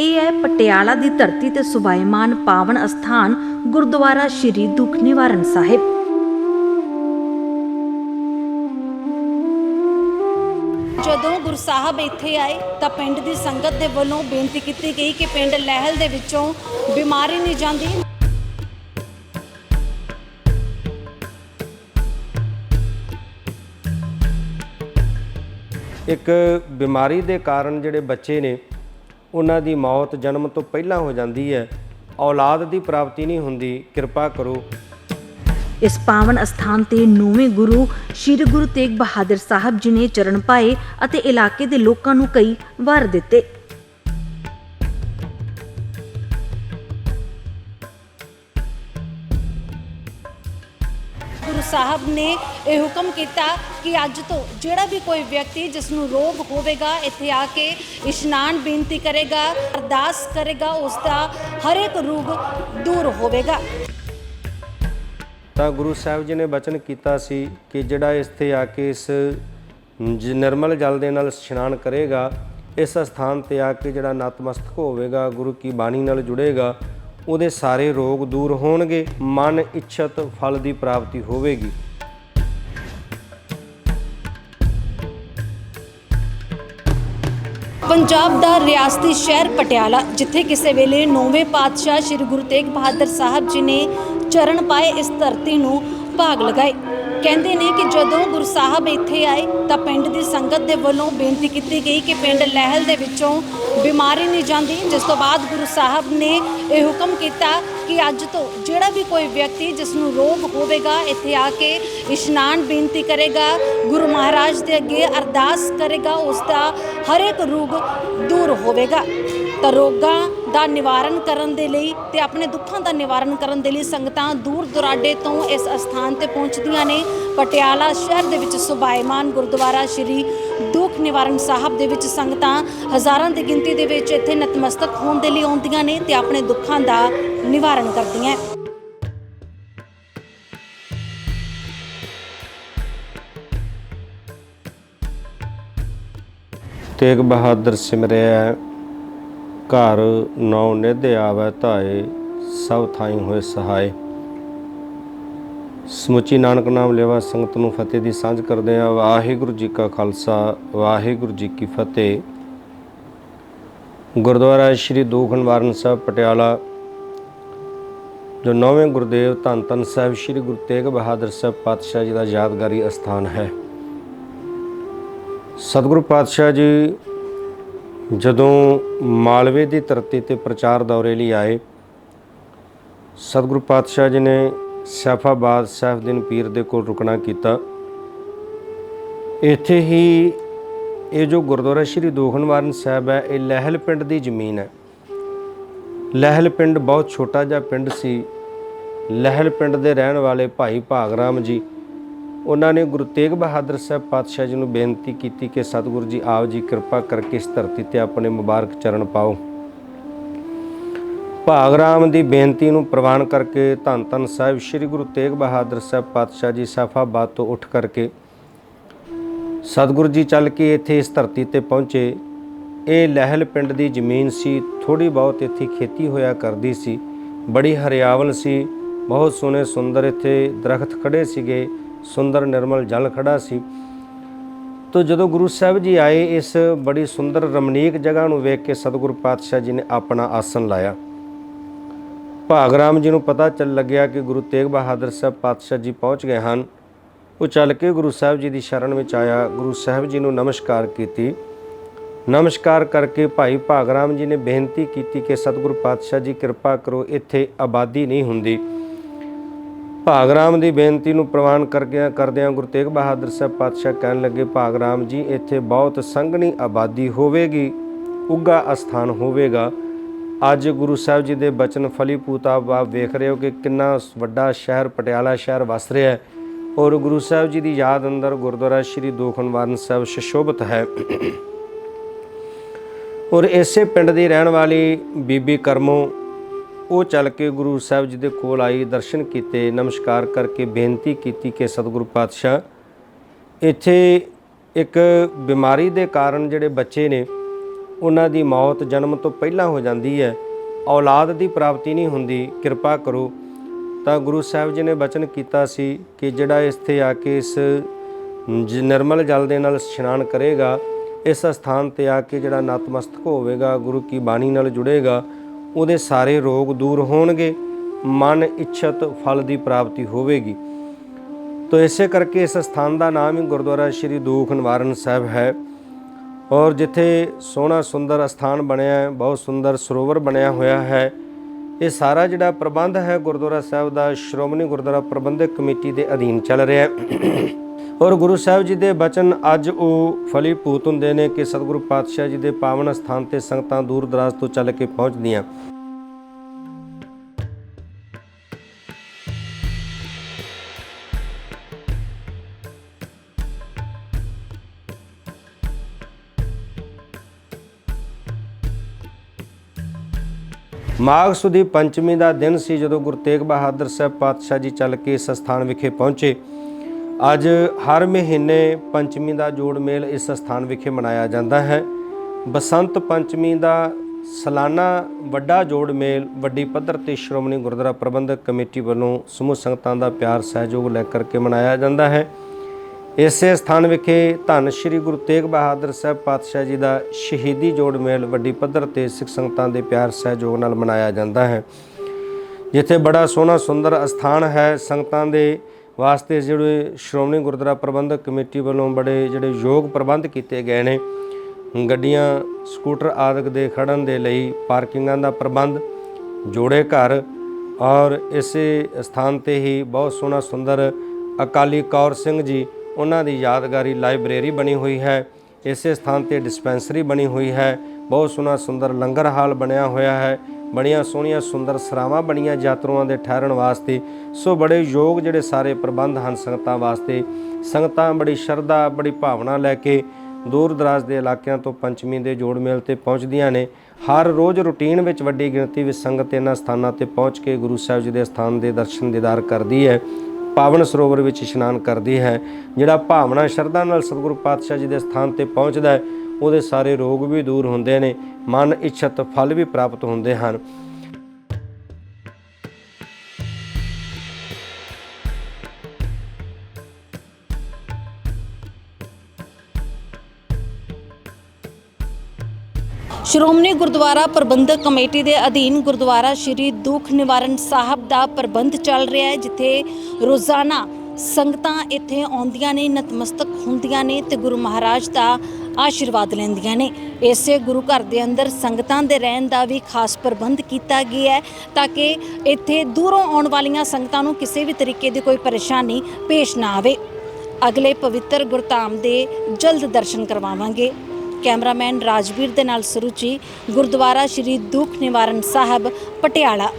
ਇਹ ਹੈ ਪਟਿਆਲਾ ਦੀ ਧਰਤੀ ਤੇ ਸੁਭਾਇਮਾਨ ਪਾਵਨ ਅਸਥਾਨ ਗੁਰਦੁਆਰਾ ਸ਼੍ਰੀ ਦੁੱਖ ਨਿਵਾਰਨ ਸਾਹਿਬ। ਜਦੋਂ ਗੁਰੂ ਸਾਹਿਬ ਇੱਥੇ ਆਏ ਤਾਂ ਪਿੰਡ ਦੀ ਸੰਗਤ ਦੇ ਵੱਲੋਂ ਬੇਨਤੀ ਕੀਤੀ ਗਈ ਕਿ ਪਿੰਡ ਲਹਿਲ ਦੇ ਵਿੱਚੋਂ ਬਿਮਾਰੀ ਨਹੀਂ ਜਾਂਦੀ। ਇੱਕ ਬਿਮਾਰੀ ਦੇ ਕਾਰਨ ਜਿਹੜੇ ਬੱਚੇ ਨੇ ਉਹਨਾਂ ਦੀ ਮੌਤ ਜਨਮ ਤੋਂ ਪਹਿਲਾਂ ਹੋ ਜਾਂਦੀ ਹੈ। ਔਲਾਦ ਦੀ ਪ੍ਰਾਪਤੀ ਨਹੀਂ ਹੁੰਦੀ। ਕਿਰਪਾ ਕਰੋ। ਇਸ ਪਾਵਨ ਅਸਥਾਨ ਤੇ ਨੌਵੇਂ ਗੁਰੂ ਸ੍ਰੀ ਗੁਰੂ ਤੇਗ ਬਹਾਦਰ ਸਾਹਿਬ ਜੀ ਨੇ ਚਰਨ ਪਾਏ ਅਤੇ ਇਲਾਕੇ ਦੇ ਲੋਕਾਂ ਨੂੰ ਕਈ ਵਰ ਦਿੱਤੇ। ਗੁਰੂ ਸਾਹਿਬ ਨੇ ਇਹ ਹੁਕਮ ਕੀਤਾ ਕਿ ਅੱਜ ਤੋਂ ਜਿਹੜਾ ਵੀ ਕੋਈ ਵਿਅਕਤੀ ਜਿਸ ਨੂੰ ਰੋਗ ਹੋਵੇਗਾ, ਇੱਥੇ ਆ ਕੇ ਇਸ਼ਨਾਨ ਬੇਨਤੀ ਕਰੇਗਾ, ਅਰਦਾਸ ਕਰੇਗਾ, ਉਸ ਦਾ ਹਰ ਇੱਕ ਰੋਗ ਦੂਰ ਹੋਵੇਗਾ। ਤਾਂ ਗੁਰੂ ਸਾਹਿਬ ਜੀ ਨੇ ਬਚਨ ਕੀਤਾ ਸੀ ਕਿ ਜਿਹੜਾ ਇੱਥੇ ਆ ਕੇ ਇਸ ਨਿਰਮਲ ਜਲ ਦੇ ਨਾਲ ਇਸ਼ਨਾਨ ਕਰੇਗਾ, ਇਸ ਸਥਾਨ ਤੇ ਆ ਕੇ ਜਿਹੜਾ ਨਤਮਸਤਕ ਹੋਵੇਗਾ, ਗੁਰੂ ਕੀ ਬਾਣੀ ਨਾਲ ਜੁੜੇਗਾ ਉਹਦੇ ਸਾਰੇ ਰੋਗ ਦੂਰ ਹੋਣਗੇ, ਮਨ, ਇੱਛਤ, ਫਲ ਦੀ ਪ੍ਰਾਪਤੀ ਹੋਵੇਗੀ। ਪੰਜਾਬ ਦਾ ਰਿਆਸਤੀ ਸ਼ਹਿਰ ਪਟਿਆਲਾ, ਜਿੱਥੇ ਕਿਸੇ ਵੇਲੇ ਨੌਵੇਂ ਪਾਤਸ਼ਾਹ ਸ੍ਰੀ ਗੁਰੂ ਤੇਗ ਬਹਾਦਰ ਸਾਹਿਬ ਜੀ ਨੇ ਚਰਨ ਪਾਏ, ਇਸ ਧਰਤੀ ਨੂੰ ਭਾਗ ਲਗਾਏ। ਕਹਿੰਦੇ ਨੇ ਕਿ ਜਦੋਂ ਗੁਰੂ ਸਾਹਿਬ ਇੱਥੇ ਆਏ ਤਾਂ ਪਿੰਡ ਦੀ ਸੰਗਤ ਦੇ ਵੱਲੋਂ ਬੇਨਤੀ ਕੀਤੀ ਗਈ ਕਿ ਪਿੰਡ ਲਹਿਲ ਦੇ ਵਿੱਚੋਂ ਬਿਮਾਰੀ ਨਹੀਂ ਜਾਂਦੀ, ਜਿਸ ਤੋਂ ਬਾਅਦ ਗੁਰੂ ਸਾਹਿਬ ਨੇ ਇਹ ਹੁਕਮ ਕੀਤਾ ਕਿ ਅੱਜ ਤੋਂ ਜਿਹੜਾ ਵੀ ਕੋਈ ਵਿਅਕਤੀ ਜਿਸ ਨੂੰ ਰੋਗ ਹੋਵੇਗਾ, ਇੱਥੇ ਆ ਕੇ ਇਸ਼ਨਾਨ ਬੇਨਤੀ ਕਰੇਗਾ, ਗੁਰੂ ਮਹਾਰਾਜ ਦੇ ਅੱਗੇ ਅਰਦਾਸ ਕਰੇਗਾ, ਉਸ ਦਾ ਹਰ ਇੱਕ ਰੋਗ ਦੂਰ ਹੋਵੇਗਾ। ਤਾਂ ਰੋਗਾਂ ਦਾ ਨਿਵਾਰਨ ਕਰਨ ਦੇ ਲਈ ਤੇ ਆਪਣੇ ਦੁੱਖਾਂ ਦਾ ਨਿਵਾਰਨ ਕਰਨ ਦੇ ਲਈ ਸੰਗਤਾਂ ਦੂਰ ਦੁਰਾਡੇ ਤੋਂ ਇਸ ਅਸਥਾਨ ਤੇ ਪਹੁੰਚਦੀਆਂ ਨੇ। ਪਟਿਆਲਾ ਸ਼ਹਿਰ ਦੇ ਵਿੱਚ ਸੁਭਾਇਮਾਨ ਗੁਰਦੁਆਰਾ ਸ਼੍ਰੀ ਦੁੱਖ ਨਿਵਾਰਨ ਸਾਹਿਬ ਦੇ ਵਿੱਚ ਸੰਗਤਾਂ ਹਜ਼ਾਰਾਂ ਦੀ ਗਿਣਤੀ ਦੇ ਵਿੱਚ ਇੱਥੇ ਨਤਮਸਤਕ ਹੋਣ ਦੇ ਲਈ ਆਉਂਦੀਆਂ ਨੇ ਤੇ ਆਪਣੇ ਦੁੱਖਾਂ ਦਾ ਨਿਵਾਰਨ ਕਰਦੀਆਂ ਤੇਗ ਬਹਾਦਰ ਸਿਮਰਿਆ ਘਰ ਨੌ ਨਿਧ ਆਵੈ ਧਾਏ, ਸਭ ਥਾਈ ਹੋਏ ਸਹਾਏ। ਸਮੁੱਚੀ ਨਾਨਕ ਨਾਮ ਲੈਵਾ ਸੰਗਤ ਨੂੰ ਫਤਿਹ ਦੀ ਸਾਂਝ ਕਰਦੇ ਆ ਵਾਹਿਗੁਰੂ ਜੀ ਕਾ ਖਾਲਸਾ, ਵਾਹਿਗੁਰੂ ਜੀ ਕੀ ਫਤਿਹ। ਗੁਰਦੁਆਰਾ ਸ਼੍ਰੀ ਦੂਖਨਵਾਰਨ ਸਾਹਿਬ ਪਟਿਆਲਾ, ਜੋ ਨੌਵੇਂ ਗੁਰਦੇਵ ਧੰਨ ਧੰਨ ਸਾਹਿਬ ਸ਼੍ਰੀ ਗੁਰੂ ਤੇਗ ਬਹਾਦਰ ਸਾਹਿਬ ਪਾਤਸ਼ਾਹ ਜੀ ਦਾ ਯਾਦਗਾਰੀ ਅਸਥਾਨ ਹੈ। ਸਤਿਗੁਰੂ ਪਾਤਸ਼ਾਹ ਜੀ ਜਦੋਂ ਮਾਲਵੇ ਦੀ ਧਰਤੀ ਤੇ ਪ੍ਰਚਾਰ ਦੌਰੇ ਲਈ ਆਏ, ਸਤਿਗੁਰੂ ਪਾਤਸ਼ਾਹ ਜੀ ਨੇ ਸੈਫਾਬਾਦ ਸੈਫਦੀਨ ਪੀਰ ਦੇ ਕੋਲ ਰੁਕਣਾ ਕੀਤਾ। ਇੱਥੇ ਹੀ ਇਹ ਜੋ ਗੁਰਦੁਆਰਾ ਸ਼੍ਰੀ ਦੋਖਨਵਾਰਨ ਸਾਹਿਬ ਹੈ, ਇਹ ਲਹਿਲ ਪਿੰਡ ਦੀ ਜ਼ਮੀਨ ਹੈ। ਲਹਿਲ ਪਿੰਡ ਬਹੁਤ ਛੋਟਾ ਜਿਹਾ ਪਿੰਡ ਸੀ। ਲਹਿਲ ਪਿੰਡ ਦੇ ਰਹਿਣ ਵਾਲੇ ਭਾਈ ਭਾਗਰਾਮ ਜੀ ਉਹਨਾਂ ਨੇ ਗੁਰੂ ਤੇਗ ਬਹਾਦਰ ਸਾਹਿਬ ਪਾਤਸ਼ਾਹ ਜੀ ਨੂੰ ਬੇਨਤੀ ਕੀਤੀ ਕਿ ਸਤਿਗੁਰੂ ਜੀ, ਆਪ ਜੀ ਕਿਰਪਾ ਕਰਕੇ ਇਸ ਧਰਤੀ ਤੇ ਆਪਣੇ ਮੁਬਾਰਕ ਚਰਨ ਪਾਓ। ਭਾਗਰਾਮ ਦੀ ਬੇਨਤੀ ਨੂੰ ਪ੍ਰਵਾਨ ਕਰਕੇ ਧੰਨ ਧੰਨ ਸਾਹਿਬ ਸ੍ਰੀ ਗੁਰੂ ਤੇਗ ਬਹਾਦਰ ਸਾਹਿਬ ਪਾਤਸ਼ਾਹ ਜੀ ਸਫਾਬਾਦ ਤੋਂ ਉੱਠ ਕਰਕੇ ਸਤਿਗੁਰੂ ਜੀ ਚੱਲ ਕੇ ਇੱਥੇ ਇਸ ਧਰਤੀ ਤੇ ਪਹੁੰਚੇ। ਇਹ ਲਹਿਲ ਪਿੰਡ ਦੀ ਜ਼ਮੀਨ ਸੀ ਥੋੜੀ ਬਹੁਤ ਇੱਥੇ ਖੇਤੀ ਹੋਇਆ ਕਰਦੀ ਸੀ। ਬੜੀ ਹਰਿਆਵਲ ਸੀ, ਬਹੁਤ ਸੋਹਣੇ ਸੁੰਦਰ ਇੱਥੇ ਦਰਖਤ ਖੜੇ ਸੀਗੇ। ਸੁੰਦਰ ਨਿਰਮਲ ਜਲ ਖੜਾ ਸੀ। ਤੋ ਜਦੋਂ ਗੁਰੂ ਸਾਹਿਬ ਜੀ ਆਏ, ਇਸ ਬੜੀ ਸੁੰਦਰ ਰਮਣੀਕ ਜਗ੍ਹਾ ਨੂੰ ਵੇਖ ਕੇ ਸਤਿਗੁਰੂ ਪਾਤਸ਼ਾਹ ਜੀ ਨੇ ਆਪਣਾ ਆਸਣ ਲਾਇਆ। ਭਾਗਰਾਮ ਜੀ ਨੂੰ ਪਤਾ ਚੱਲ ਲੱਗਿਆ ਕਿ ਗੁਰੂ ਤੇਗ ਬਹਾਦਰ ਸਾਹਿਬ ਪਾਤਸ਼ਾਹ ਜੀ ਪਹੁੰਚ ਗਏ ਹਨ। ਉਹ ਚੱਲ ਕੇ ਗੁਰੂ ਸਾਹਿਬ ਜੀ ਦੀ ਸ਼ਰਨ ਵਿੱਚ ਆਇਆ। ਗੁਰੂ ਸਾਹਿਬ ਜੀ ਨੂੰ ਨਮਸਕਾਰ ਕੀਤੀ। ਨਮਸਕਾਰ ਕਰਕੇ ਭਾਈ ਭਾਗਰਾਮ ਜੀ ਨੇ ਬੇਨਤੀ ਕੀਤੀ ਕਿ ਸਤਿਗੁਰੂ ਪਾਤਸ਼ਾਹ ਜੀ ਕਿਰਪਾ ਕਰੋ, ਇੱਥੇ ਆਬਾਦੀ ਨਹੀਂ ਹੁੰਦੀ। ਭਾਗਰਾਮ ਦੀ ਬੇਨਤੀ ਨੂੰ ਪ੍ਰਵਾਨ ਕਰਕੇ ਕਰਦਿਆਂ ਗੁਰੂ ਤੇਗ ਬਹਾਦਰ ਸਾਹਿਬ ਪਾਤਸ਼ਾਹ ਕਹਿਣ ਲੱਗੇ, ਭਾਗਰਾਮ ਜੀ, ਇੱਥੇ ਬਹੁਤ ਸੰਘਣੀ ਆਬਾਦੀ ਹੋਵੇਗੀ ਉੱਗਾ ਅਸਥਾਨ ਹੋਵੇਗਾ। ਅੱਜ ਗੁਰੂ ਸਾਹਿਬ ਜੀ ਦੇ ਬਚਨ ਫਲੀਪੂਤ ਆਪ ਆਪ ਵੇਖ ਰਹੇ ਹੋ ਕਿ ਕਿੰਨਾ ਵੱਡਾ ਸ਼ਹਿਰ ਪਟਿਆਲਾ ਸ਼ਹਿਰ ਵਸ ਰਿਹਾ ਹੈ ਔਰ ਗੁਰੂ ਸਾਹਿਬ ਜੀ ਦੀ ਯਾਦ ਅੰਦਰ ਗੁਰਦੁਆਰਾ ਸ਼੍ਰੀ ਦੋਖਨਵਾਰਨ ਸਾਹਿਬ ਸ਼ਸ਼ੋਭਤ ਹੈ। ਔਰ ਇਸੇ ਪਿੰਡ ਦੀ ਰਹਿਣ ਵਾਲੀ ਬੀਬੀ ਕਰਮੋ ਉਹ ਚੱਲ ਕੇ ਗੁਰੂ ਸਾਹਿਬ ਜੀ ਦੇ ਕੋਲ ਆਈ, ਦਰਸ਼ਨ ਕੀਤੇ, ਨਮਸਕਾਰ ਕਰਕੇ ਬੇਨਤੀ ਕੀਤੀ ਕਿ ਸਤਿਗੁਰੂ ਪਾਤਸ਼ਾਹ, ਇੱਥੇ ਇੱਕ ਬਿਮਾਰੀ ਦੇ ਕਾਰਨ ਜਿਹੜੇ ਬੱਚੇ ਨੇ, ਉਹਨਾਂ ਦੀ ਮੌਤ ਜਨਮ ਤੋਂ ਪਹਿਲਾਂ ਹੋ ਜਾਂਦੀ ਹੈ, ਔਲਾਦ ਦੀ ਪ੍ਰਾਪਤੀ ਨਹੀਂ ਹੁੰਦੀ, ਕਿਰਪਾ ਕਰੋ। ਤਾਂ ਗੁਰੂ ਸਾਹਿਬ ਜੀ ਨੇ ਬਚਨ ਕੀਤਾ ਸੀ ਕਿ ਜਿਹੜਾ ਇੱਥੇ ਆ ਕੇ ਇਸ ਜ- ਨਿਰਮਲ ਜਲ ਦੇ ਨਾਲ ਇਸ਼ਨਾਨ ਕਰੇਗਾ, ਇਸ ਸਥਾਨ ਤੇ ਆ ਕੇ ਜਿਹੜਾ ਨਤਮਸਤਕ ਹੋਵੇਗਾ, ਗੁਰੂ ਕੀ ਬਾਣੀ ਨਾਲ ਜੁੜੇਗਾ ਉਹਦੇ ਸਾਰੇ ਰੋਗ ਦੂਰ ਹੋਣਗੇ, ਮਨ, ਇੱਛਤ, ਫਲ ਦੀ ਪ੍ਰਾਪਤੀ ਹੋਵੇਗੀ। ਤੋ ਇਸੇ ਕਰਕੇ ਇਸ ਸਥਾਨ ਦਾ ਨਾਮ ਹੀ ਗੁਰਦੁਆਰਾ ਸ਼੍ਰੀ ਦੂਖ ਨਿਵਾਰਨ ਸਾਹਿਬ ਹੈ। ਔਰ ਜਿੱਥੇ ਸੋਹਣਾ ਸੁੰਦਰ ਸਥਾਨ ਬਣਿਆ ਹੈ, ਬਹੁਤ ਸੁੰਦਰ ਸਰੋਵਰ ਬਣਿਆ ਹੋਇਆ ਹੈ। ਇਹ ਸਾਰਾ ਜਿਹੜਾ ਪ੍ਰਬੰਧ ਹੈ ਗੁਰਦੁਆਰਾ ਸਾਹਿਬ ਦਾ ਸ਼੍ਰੋਮਣੀ ਗੁਰਦੁਆਰਾ ਪ੍ਰਬੰਧਕ ਕਮੇਟੀ ਦੇ ਅਧੀਨ ਚੱਲ ਰਿਹਾ ਹੈ। ਔਰ ਗੁਰੂ ਸਾਹਿਬ ਜੀ ਦੇ ਬਚਨ ਅੱਜ ਉਹ ਫਲੀਭੂਤ ਹੁੰਦੇ ਨੇ ਕਿ ਸਤਿਗੁਰੂ ਪਾਤਸ਼ਾਹ ਜੀ ਦੇ ਪਾਵਨ ਸਥਾਨ ਤੇ ਸੰਗਤਾਂ ਦੂਰ ਦਰਾਜ਼ ਤੋਂ ਚੱਲ ਕੇ ਪਹੁੰਚਦੀਆਂ। ਮਾਘ ਸੁਦੀ ਪੰਚਮੀ ਦਾ ਦਿਨ ਸੀ ਜਦੋਂ ਗੁਰੂ ਤੇਗ ਬਹਾਦਰ ਸਾਹਿਬ ਪਾਤਸ਼ਾਹ ਜੀ ਚੱਲ ਕੇ ਇਸ ਸਥਾਨ ਵਿਖੇ ਪਹੁੰਚੇ। ਅੱਜ ਹਰ ਮਹੀਨੇ ਪੰਚਮੀ ਦਾ ਜੋੜ ਮੇਲ ਇਸ ਸਥਾਨ ਵਿਖੇ ਮਨਾਇਆ ਜਾਂਦਾ ਹੈ। ਬਸੰਤ ਪੰਚਮੀ ਦਾ ਸਾਲਾਨਾ ਵੱਡਾ ਜੋੜ ਮੇਲ ਵੱਡੀ ਪੱਧਰ ਤੇ ਸ਼੍ਰੋਮਣੀ ਗੁਰਦੁਆਰਾ ਪ੍ਰਬੰਧਕ ਕਮੇਟੀ ਵੱਲੋਂ ਸਮੂਹ ਸੰਗਤਾਂ ਦਾ ਪਿਆਰ, ਸਹਿਯੋਗ ਲੈ ਕਰਕੇ ਮਨਾਇਆ ਜਾਂਦਾ ਹੈ। ਇਸੇ ਸਥਾਨ ਵਿਖੇ ਧੰਨ ਸ਼੍ਰੀ ਗੁਰੂ ਤੇਗ ਬਹਾਦਰ ਸਾਹਿਬ ਪਾਤਸ਼ਾਹ ਜੀ ਦਾ ਸ਼ਹੀਦੀ ਜੋੜ ਮੇਲ ਵੱਡੀ ਪੱਧਰ ਤੇ ਸਿੱਖ ਸੰਗਤਾਂ ਦੇ ਪਿਆਰ, ਸਹਿਯੋਗ ਨਾਲ ਮਨਾਇਆ ਜਾਂਦਾ ਹੈ। ਜਿੱਥੇ ਬੜਾ ਸੋਹਣਾ, ਸੁੰਦਰ ਅਸਥਾਨ ਹੈ, ਸੰਗਤਾਂ ਦੇ ਵਾਸਤੇ ਜਿਹੜੇ ਸ਼੍ਰੋਮਣੀ ਗੁਰਦੁਆਰਾ ਪ੍ਰਬੰਧਕ ਕਮੇਟੀ ਵੱਲੋਂ ਬੜੇ ਜਿਹੜੇ ਯੋਗ ਪ੍ਰਬੰਧ ਕੀਤੇ ਗਏ ਨੇ। ਗੱਡੀਆਂ, ਸਕੂਟਰ ਆਦਿਕ ਦੇ ਖੜਨ ਦੇ ਲਈ ਪਾਰਕਿੰਗਾਂ ਦਾ ਪ੍ਰਬੰਧ, ਜੋੜੇ ਘਰ ਔਰ ਇਸੇ ਸਥਾਨ ਤੇ ਹੀ ਬਹੁਤ ਸੋਹਣਾ ਸੁੰਦਰ ਅਕਾਲੀ ਕੌਰ ਸਿੰਘ ਜੀ, ਉਹਨਾਂ ਦੀ ਯਾਦਗਾਰੀ ਲਾਇਬ੍ਰੇਰੀ ਬਣੀ ਹੋਈ ਹੈ। ਇਸੇ ਸਥਾਨ ਤੇ ਡਿਸਪੈਂਸਰੀ ਬਣੀ ਹੋਈ ਹੈ। ਬਹੁਤ ਸੋਹਣਾ ਸੁੰਦਰ ਲੰਗਰ ਹਾਲ ਬਣਿਆ ਹੋਇਆ ਹੈ। ਬੜੀਆਂ ਸੋਹਣੀਆਂ ਸੁੰਦਰ ਸਰਾਵਾਂ ਬਣੀਆਂ ਯਾਤਰੂਆਂ ਦੇ ਠਹਿਰਨ ਵਾਸਤੇ। ਸੋ ਬੜੇ ਯੋਗ ਜਿਹੜੇ ਸਾਰੇ ਪ੍ਰਬੰਧ ਹਨ ਸੰਗਤਾਂ ਵਾਸਤੇ। ਸੰਗਤਾਂ ਬੜੀ ਸ਼ਰਧਾ, ਬੜੀ ਭਾਵਨਾ ਲੈ ਕੇ ਦੂਰ ਦਰਾਜ਼ ਦੇ ਇਲਾਕਿਆਂ ਤੋਂ ਪੰਚਮੀ ਦੇ ਜੋੜ ਮੇਲ ਤੇ ਪਹੁੰਚਦੀਆਂ ਨੇ। ਹਰ ਰੋਜ਼ ਰੁਟੀਨ ਵਿੱਚ ਵੱਡੀ ਗਿਣਤੀ ਵਿੱਚ ਸੰਗਤ ਇਹਨਾਂ ਸਥਾਨਾਂ ਤੇ ਪਹੁੰਚ ਕੇ ਗੁਰੂ ਸਾਹਿਬ ਜੀ ਦੇ ਸਥਾਨ ਦੇ ਦਰਸ਼ਨ ਦੀਦਾਰ ਕਰਦੀ ਹੈ। ਪਾਵਨ ਸਰੋਵਰ ਵਿੱਚ ਇਸ਼ਨਾਨ ਕਰਦੀ ਹੈ। ਜਿਹੜਾ ਭਾਵਨਾ, ਸ਼ਰਧਾ ਨਾਲ ਸਤਿਗੁਰੂ ਪਾਤਸ਼ਾਹ ਜੀ ਦੇ ਸਥਾਨ ਤੇ ਪਹੁੰਚਦਾ ਹੈ ਉਹਦੇ ਸਾਰੇ ਰੋਗ ਵੀ ਦੂਰ ਹੁੰਦੇ ਨੇ, ਮਨ ਇੱਛਤ ਫਲ ਵੀ ਪ੍ਰਾਪਤ ਹੁੰਦੇ ਹਨ। ਸ਼੍ਰੋਮਣੀ ਗੁਰਦੁਆਰਾ ਪ੍ਰਬੰਧਕ ਕਮੇਟੀ ਦੇ ਅਧੀਨ ਗੁਰਦੁਆਰਾ ਸ਼੍ਰੀ ਦੁੱਖ ਨਿਵਾਰਨ ਸਾਹਿਬ ਦਾ ਪ੍ਰਬੰਧ ਚੱਲ ਰਿਹਾ ਹੈ, ਜਿੱਥੇ ਰੋਜ਼ਾਨਾ ਸੰਗਤਾਂ ਇੱਥੇ ਆਉਂਦੀਆਂ ਨੇ, ਨਤਮਸਤਕ ਹੁੰਦੀਆਂ ਨੇ ਤੇ ਗੁਰੂ ਮਹਾਰਾਜ ਦਾ ਆਸ਼ੀਰਵਾਦ ਲੈਂਦੀਆਂ ਨੇ। ਇਸੇ ਗੁਰੂ ਘਰ ਦੇ ਅੰਦਰ ਸੰਗਤਾਂ ਦੇ ਰਹਿਣ ਦਾ ਵੀ ਖਾਸ ਪ੍ਰਬੰਧ ਕੀਤਾ ਗਿਆ ਹੈ ਤਾਂ ਕਿ ਇੱਥੇ ਦੂਰੋਂ ਆਉਣ ਵਾਲੀਆਂ ਸੰਗਤਾਂ ਨੂੰ ਕਿਸੇ ਵੀ ਤਰੀਕੇ ਦੀ ਕੋਈ ਪਰੇਸ਼ਾਨੀ ਪੇਸ਼ ਨਾ ਆਵੇ। ਅਗਲੇ ਪਵਿੱਤਰ ਗੁਰਧਾਮ ਦੇ ਜਲਦ ਦਰਸ਼ਨ ਕਰਵਾਵਾਂਗੇ। ਕੈਮਰਾਮੈਨ ਰਾਜਵੀਰ ਦੇ ਨਾਲ ਸਰੂਚੀ, ਗੁਰਦੁਆਰਾ ਸ਼੍ਰੀ ਦੁੱਖ ਨਿਵਾਰਨ ਸਾਹਿਬ, ਪਟਿਆਲਾ।